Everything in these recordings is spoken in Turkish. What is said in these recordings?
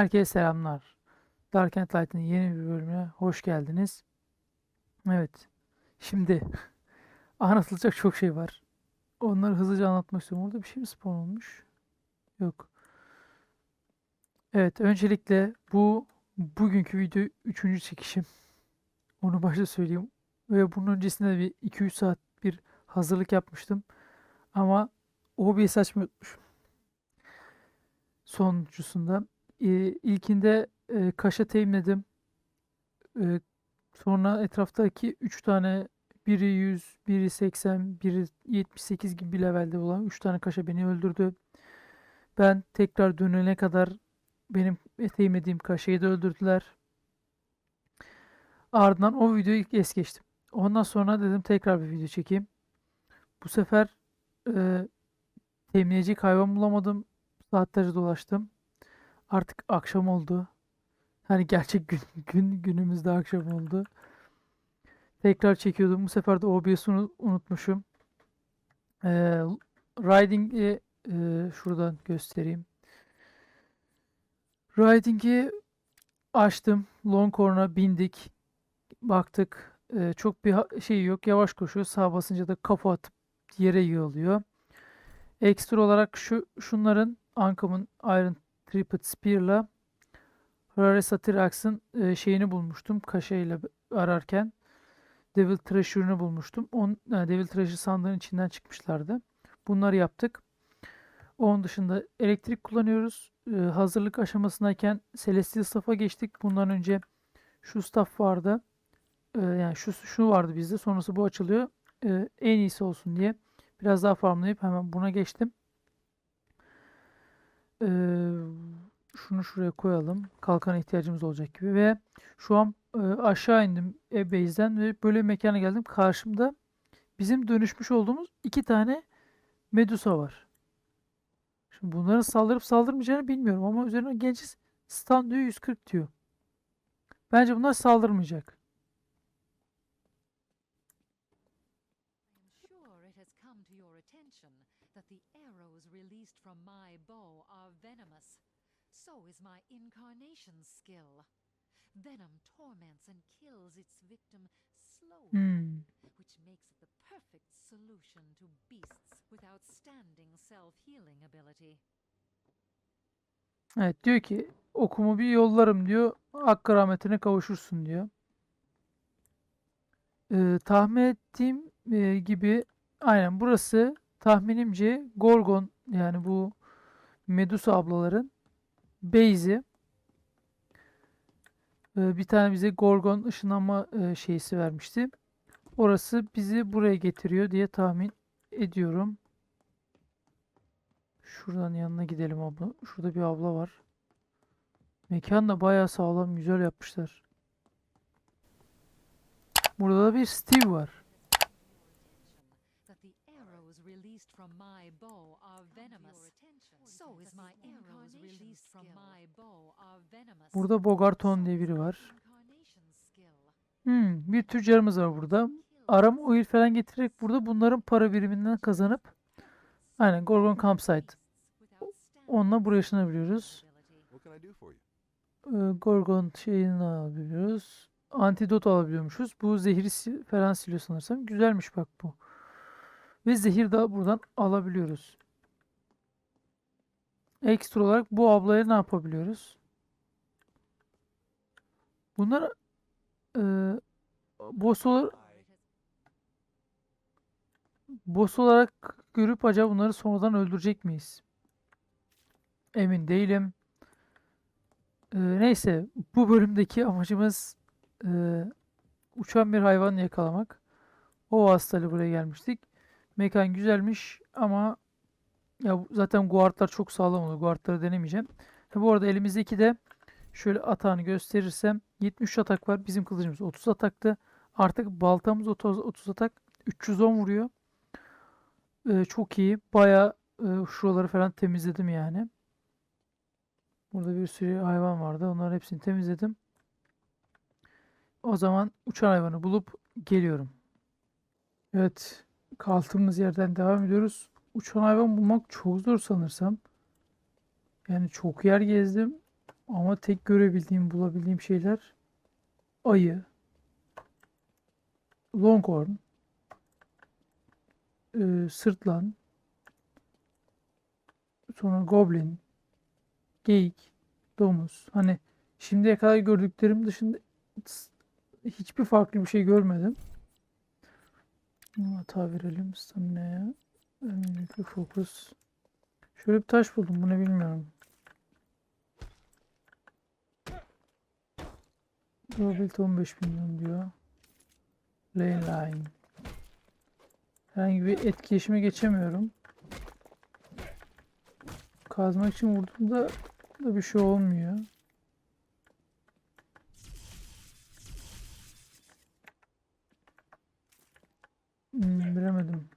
Herkese selamlar. Dark and Light'ın yeni bir bölümüne hoş geldiniz. Evet. Şimdi anlatılacak çok şey var. Onları hızlıca anlatmak istiyorum. Orada bir şey mi spawn olmuş? Yok. Evet, öncelikle bu bugünkü video üçüncü çekişim. Onu başta söyleyeyim. Ve bunun öncesinde bir 2-3 saat bir hazırlık yapmıştım. Ama OBS açmayı unutmuşum. Sonuncusunda ilkinde e, kaşa teğimledim. E, sonra etraftaki 3 tane biri 100, biri 80, biri 78 gibi bir levelde olan 3 tane kaşa beni öldürdü. Ben tekrar dönene kadar benim teğimlediğim kaşayı da öldürdüler. Ardından o videoyu es geçtim. Ondan sonra dedim tekrar bir video çekeyim. Bu sefer e, teğimleyecek hayvan bulamadım. Saatlerce dolaştım. Artık akşam oldu. Hani gerçek gün, gün günümüzde akşam oldu. Tekrar çekiyordum. Bu sefer de OBS'i unu- unutmuşum. Ee, Riding'i e, şuradan göstereyim. Riding'i açtım. Longhorn'a bindik. Baktık. Ee, çok bir şey yok. Yavaş koşuyor. Sağ basınca da kafa atıp yere yığılıyor. Ekstra olarak şu şunların Ankam'ın Iron Tripod Spear'la Raresa Tyrax'ın e, şeyini bulmuştum kaşayla b- ararken. Devil Treasure'ını bulmuştum. On, e, Devil Treasure sandığın içinden çıkmışlardı. Bunları yaptık. Onun dışında elektrik kullanıyoruz. E, hazırlık aşamasındayken Celestial Staff'a geçtik. Bundan önce şu staff vardı. E, yani şu şu vardı bizde. Sonrası bu açılıyor. E, en iyisi olsun diye biraz daha farmlayıp hemen buna geçtim. Ee, şunu şuraya koyalım. Kalkana ihtiyacımız olacak gibi ve şu an e, aşağı indim e, base'den ve böyle bir mekana geldim. Karşımda bizim dönüşmüş olduğumuz iki tane Medusa var. Şimdi bunların saldırıp saldırmayacağını bilmiyorum ama üzerine genç stand diyor 140 diyor. Bence bunlar saldırmayacak. The arrows released from my bow are venomous. So is my incarnation skill. Venom torments and kills its victim slowly, Hmm. which makes it the perfect solution to beasts with outstanding self-healing ability. Evet diyor ki okumu bir yollarım diyor. Hakkı rahmetine kavuşursun diyor. Ee, tahmin ettiğim e, gibi aynen burası tahminimce Gorgon yani bu Medusa ablaların base'i. Ee, bir tane bize Gorgon ışınlanma e, şeysi vermişti. Orası bizi buraya getiriyor diye tahmin ediyorum. Şuradan yanına gidelim abla. Şurada bir abla var. Mekan da bayağı sağlam, güzel yapmışlar. Burada da bir Steve var. That the arrows released from my bow are venomous. So is my arrows released from my bow are venomous. Burada Bogarton diye biri var. Hmm, bir tüccarımız var burada. Arama oil falan getirerek burada bunların para biriminden kazanıp aynen Gorgon Campsite. Onunla buraya ışınabiliyoruz. Ee, Gorgon şeyini alabiliyoruz. Antidot alabiliyormuşuz. Bu zehri falan siliyor sanırsam. Güzelmiş bak bu. Ve zehir de buradan alabiliyoruz. Ekstra olarak bu ablaya ne yapabiliyoruz? Bunlar e, boss, ola- boss olarak görüp acaba bunları sonradan öldürecek miyiz? Emin değilim. Ee, neyse bu bölümdeki amacımız e, uçan bir hayvan yakalamak. O vasıtayla buraya gelmiştik. Mekan güzelmiş ama ya zaten guardlar çok sağlam olur. Guardları denemeyeceğim. Ha, bu arada elimizdeki de şöyle atağını gösterirsem 73 atak var. Bizim kılıcımız 30 ataktı. Artık baltamız 30, 30 atak 310 vuruyor. Ee, çok iyi. Bayağı e, şuraları falan temizledim yani. Burada bir sürü hayvan vardı. Onların hepsini temizledim. O zaman uçan hayvanı bulup geliyorum. Evet. Kaldığımız yerden devam ediyoruz. Uçan hayvan bulmak çok zor sanırsam. Yani çok yer gezdim. Ama tek görebildiğim, bulabildiğim şeyler ayı, longhorn, e, sırtlan, sonra goblin, geyik, domuz. Hani şimdiye kadar gördüklerim dışında hiçbir farklı bir şey görmedim. Hata verelim stamina'ya. Öncelikle fokus. Şöyle bir taş buldum. Bu ne bilmiyorum. Probability 15 milyon diyor. Lane line. Herhangi bir etkileşime geçemiyorum. Kazmak için vurduğumda da bir şey olmuyor. Hmm, bilemedim.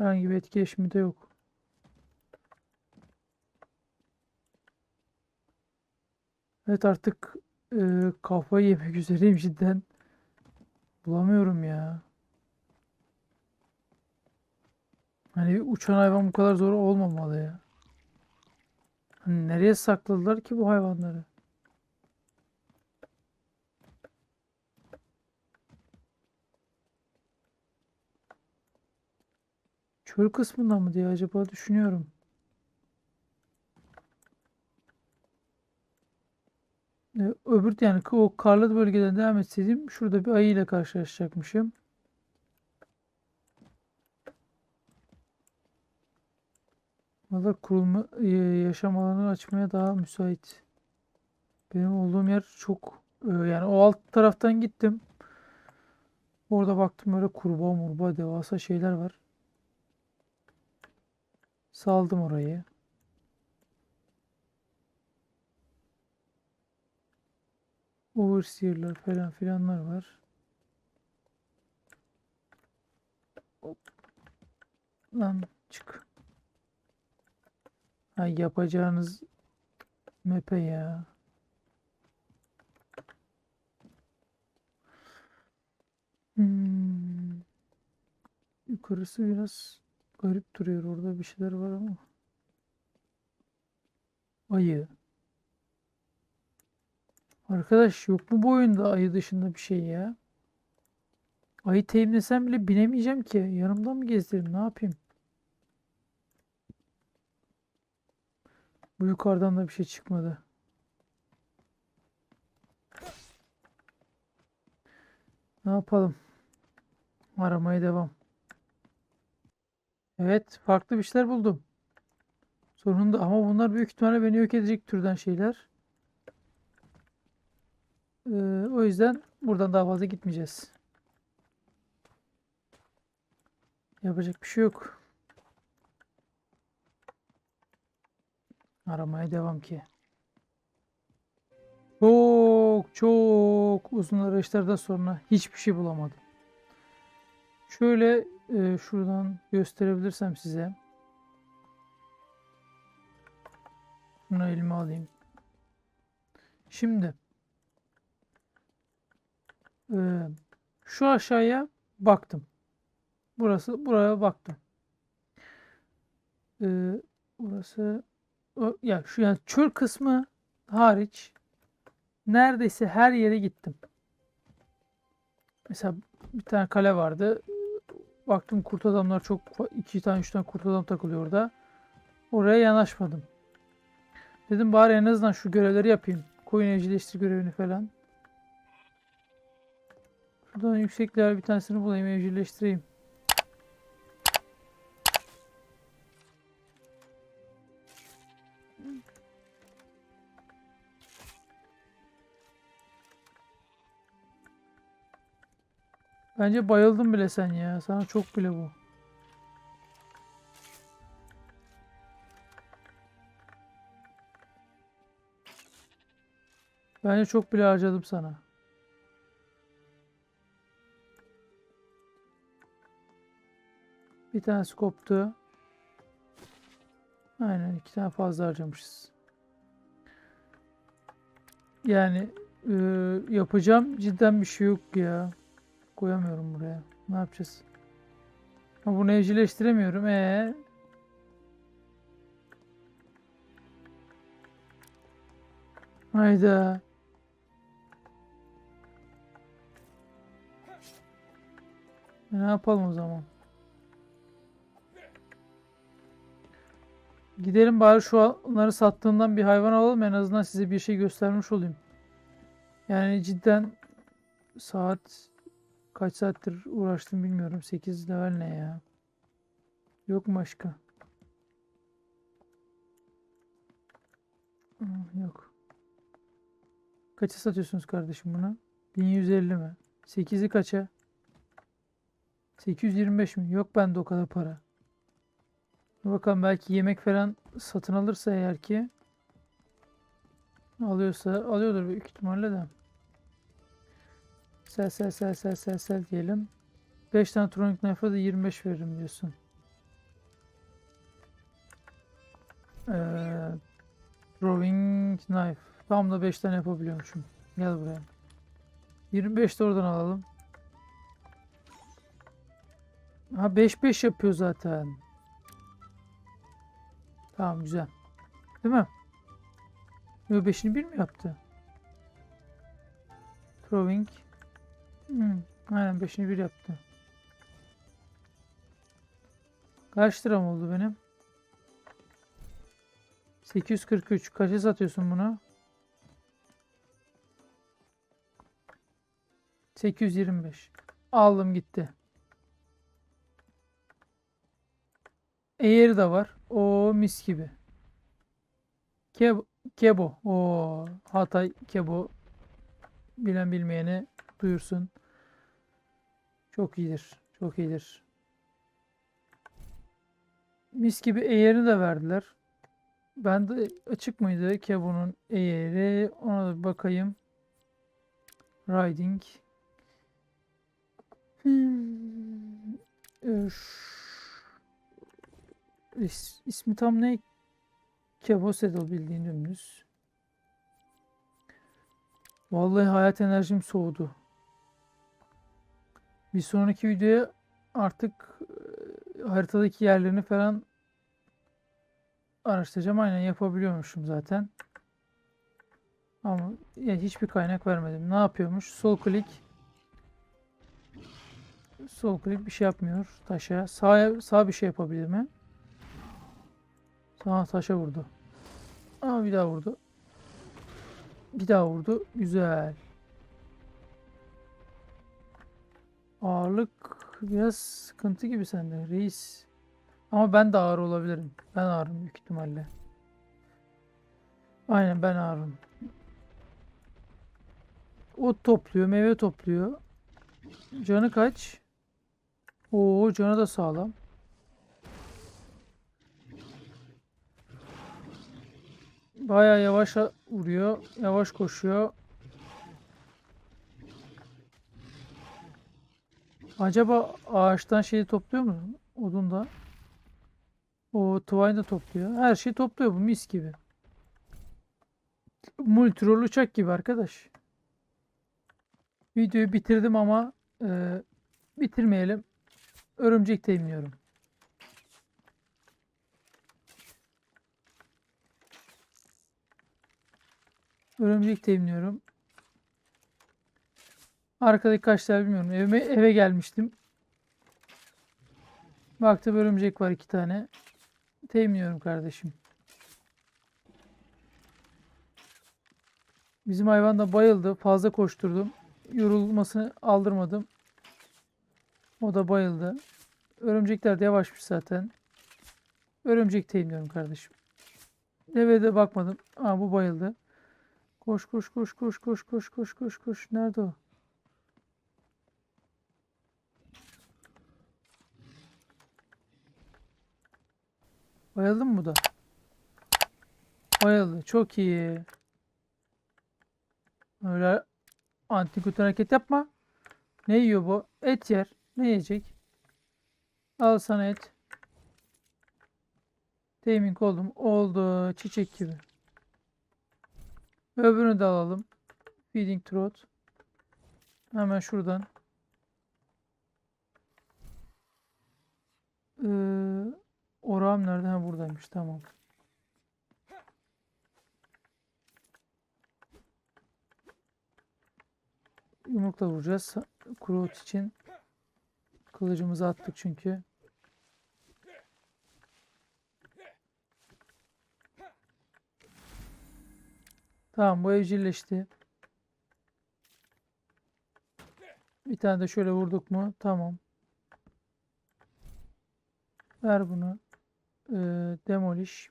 Herhangi bir etkileşimi de yok. Evet artık e, kafayı yemek üzereyim cidden. Bulamıyorum ya. Hani uçan hayvan bu kadar zor olmamalı ya. Hani nereye sakladılar ki bu hayvanları? Çöl kısmında mı diye acaba düşünüyorum. E, öbür yani o karlı bölgeden devam etseydim şurada bir ayı ile karşılaşacakmışım. Valla kurulma e, yaşam alanı açmaya daha müsait. Benim olduğum yer çok e, yani o alt taraftan gittim. Orada baktım böyle kurbağa murbağa devasa şeyler var. Saldım orayı. Overseer'lar falan filanlar var. Hop. Lan çık. Ay yapacağınız mepe ya. Hmm. Yukarısı biraz garip duruyor. Orada bir şeyler var ama. Ayı. Arkadaş yok mu bu oyunda ayı dışında bir şey ya? Ayı teyimlesem bile binemeyeceğim ki. Yanımdan mı gezdireyim? Ne yapayım? Bu yukarıdan da bir şey çıkmadı. Ne yapalım? Aramaya devam. Evet, farklı bir şeyler buldum. Sonunda ama bunlar büyük ihtimalle beni yok edecek türden şeyler. Ee, o yüzden buradan daha fazla gitmeyeceğiz. Yapacak bir şey yok. Aramaya devam ki. Çok çok uzun arayışlardan sonra hiçbir şey bulamadım. Şöyle e, şuradan gösterebilirsem size. Bunu elime alayım. Şimdi e, şu aşağıya baktım. Burası buraya baktım. E, burası o, ya şu yani çöl kısmı hariç neredeyse her yere gittim. Mesela bir tane kale vardı. Baktım kurt adamlar çok iki tane üç tane kurt adam takılıyor orada. Oraya yanaşmadım. Dedim bari en azından şu görevleri yapayım. Koyun evcilleştir görevini falan. Şuradan yüksek level bir tanesini bulayım evcilleştireyim. Bence bayıldın bile sen ya. Sana çok bile bu. Bence çok bile harcadım sana. Bir tanesi koptu. Aynen iki tane fazla harcamışız. Yani e, yapacağım cidden bir şey yok ya. Koyamıyorum buraya. Ne yapacağız? Ha, bunu evcilleştiremiyorum. Ee, Hayda. E, Ne yapalım o zaman? Gidelim bari şu onları sattığından bir hayvan alalım en azından size bir şey göstermiş olayım. Yani cidden saat kaç saattir uğraştım bilmiyorum. 8 level ne ya? Yok mu başka? Aa, Yok. Kaça satıyorsunuz kardeşim bunu? 1150 mi? 8'i kaça? 825 mi? Yok bende o kadar para. Bakalım belki yemek falan satın alırsa eğer ki alıyorsa alıyordur büyük ihtimalle de. Sel sel sel sel sel sel diyelim. 5 tane Tronic Knife'a da 25 veririm diyorsun. Ee, Throwing Knife. Tam da 5 tane yapabiliyormuşum. Gel buraya. 25 de oradan alalım. Ha 5-5 yapıyor zaten. Tamam güzel. Değil mi? Yo 5'ini 1 mi yaptı? Throwing. Hmm, aynen 5'ini 1 yaptı. Kaç liram oldu benim? 843. Kaça satıyorsun bunu? 825. Aldım gitti. Eğeri de var. O mis gibi. Kebo. Kebo. O Hatay Kebo. Bilen bilmeyeni duyursun. Çok iyidir. Çok iyidir. Mis gibi eğerini de verdiler. Ben de açık mıydı Kebo'nun eğeri? Ona da bakayım. Riding. Hmm. İs- ismi tam ne? Kebo Saddle bildiğin dümdüz. Vallahi hayat enerjim soğudu. Bir sonraki videoya artık e, haritadaki yerlerini falan araştıracağım. Aynen yapabiliyormuşum zaten. Ama ya hiçbir kaynak vermedim. Ne yapıyormuş? Sol klik. Sol klik bir şey yapmıyor. Taşa. Sağ, sağ bir şey yapabilir mi? Sağ taşa vurdu. Aa bir daha vurdu. Bir daha vurdu. Güzel. Ağırlık biraz sıkıntı gibi sende reis. Ama ben de ağır olabilirim. Ben ağırım büyük ihtimalle. Aynen ben ağırım. Ot topluyor, meyve topluyor. Canı kaç? Oo, canı da sağlam. Bayağı yavaş vuruyor, yavaş koşuyor. Acaba ağaçtan şeyi topluyor mu? Odun da. O Twine da topluyor. Her şeyi topluyor bu mis gibi. Multirol uçak gibi arkadaş. Videoyu bitirdim ama e, bitirmeyelim. Örümcek temliyorum. Örümcek temliyorum. Arkadaki kaçlar bilmiyorum. Evime, eve gelmiştim. Baktım örümcek var iki tane. Temliyorum kardeşim. Bizim hayvan da bayıldı. Fazla koşturdum. Yorulmasını aldırmadım. O da bayıldı. Örümcekler de yavaşmış zaten. Örümcek temliyorum kardeşim. Eve de bakmadım. Aa bu bayıldı. Koş koş koş koş koş koş koş koş koş. Nerede o? Bayıldı mı bu da? Bayıldı. Çok iyi. Öyle antikut hareket yapma. Ne yiyor bu? Et yer. Ne yiyecek? Al sana et. Taming oldum. Oldu. Çiçek gibi. Öbürünü de alalım. Feeding Throat. Hemen şuradan. Ee, orağım nerede? Ha buradaymış. Tamam. yumrukla vuracağız. Kuru ot için. Kılıcımızı attık çünkü. Tamam bu evcilleşti. Bir tane de şöyle vurduk mu? Tamam. Ver bunu. Ee, demolish.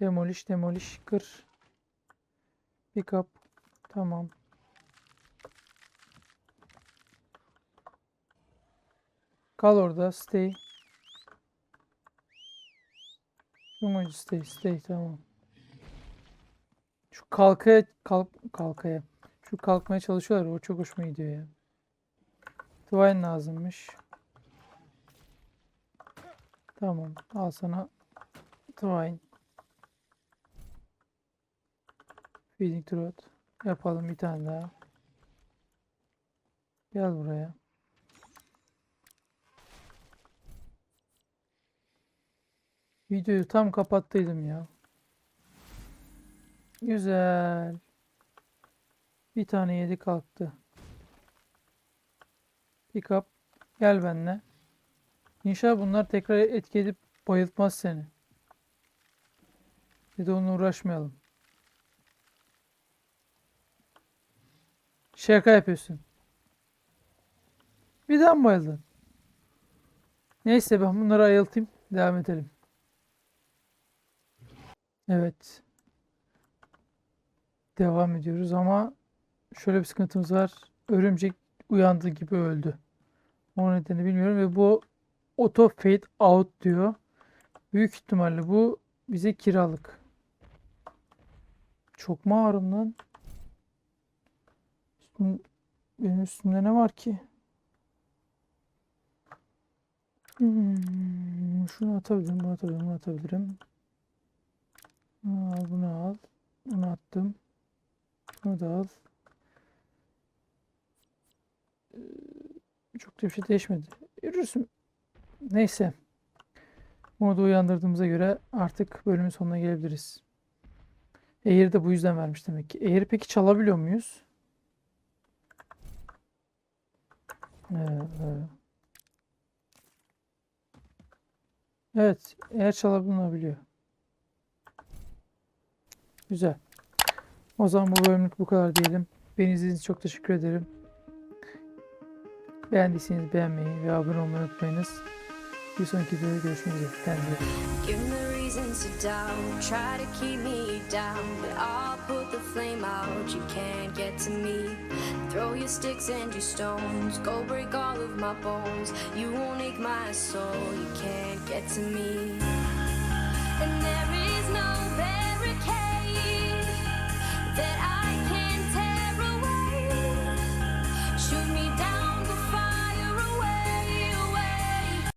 Demolish, demolish. Kır. Pick. Tamam. Kal orada. Stay. Yumacı stay. Stay. Tamam. Şu kalkaya kalk kalkaya. Şu kalkmaya çalışıyorlar. O çok hoşuma gidiyor ya. Twine lazımmış. Tamam. Al sana Twine. Feeding throat. Yapalım bir tane daha. Gel buraya. Videoyu tam kapattıydım ya. Güzel. Bir tane yedi kalktı. Pick up. Gel benimle. İnşallah bunlar tekrar etki edip bayıltmaz seni. Bir de onunla uğraşmayalım. Şaka yapıyorsun. Bir daha mı bayıldın? Neyse ben bunları ayıltayım. Devam edelim. Evet. Devam ediyoruz ama şöyle bir sıkıntımız var. Örümcek uyandığı gibi öldü. O nedeni bilmiyorum ve bu auto fade out diyor. Büyük ihtimalle bu bize kiralık. Çok mu ağrım lan? Benim üstümde ne var ki? Hmm, şunu atabilirim, bunu atabilirim, bunu atabilirim. Al, bunu al. Bunu attım. Bunu da al. Ee, Çok da bir şey değişmedi. Yürürsün. Neyse. Bunu da uyandırdığımıza göre artık bölümün sonuna gelebiliriz. Eğri de bu yüzden vermiş demek ki. Eğri peki çalabiliyor muyuz? Ee. Evet, eğer çalabiliyor. Güzel. O zaman bu bölümlük bu kadar diyelim. Beni izlediğiniz için çok teşekkür ederim. Beğendiyseniz beğenmeyi ve abone olmayı unutmayınız. Bir sonraki videoda görüşmek üzere. Kendinize Throw your sticks and your stones, go break all of my bones. You won't ache my soul, you can't get to me. And there is no better.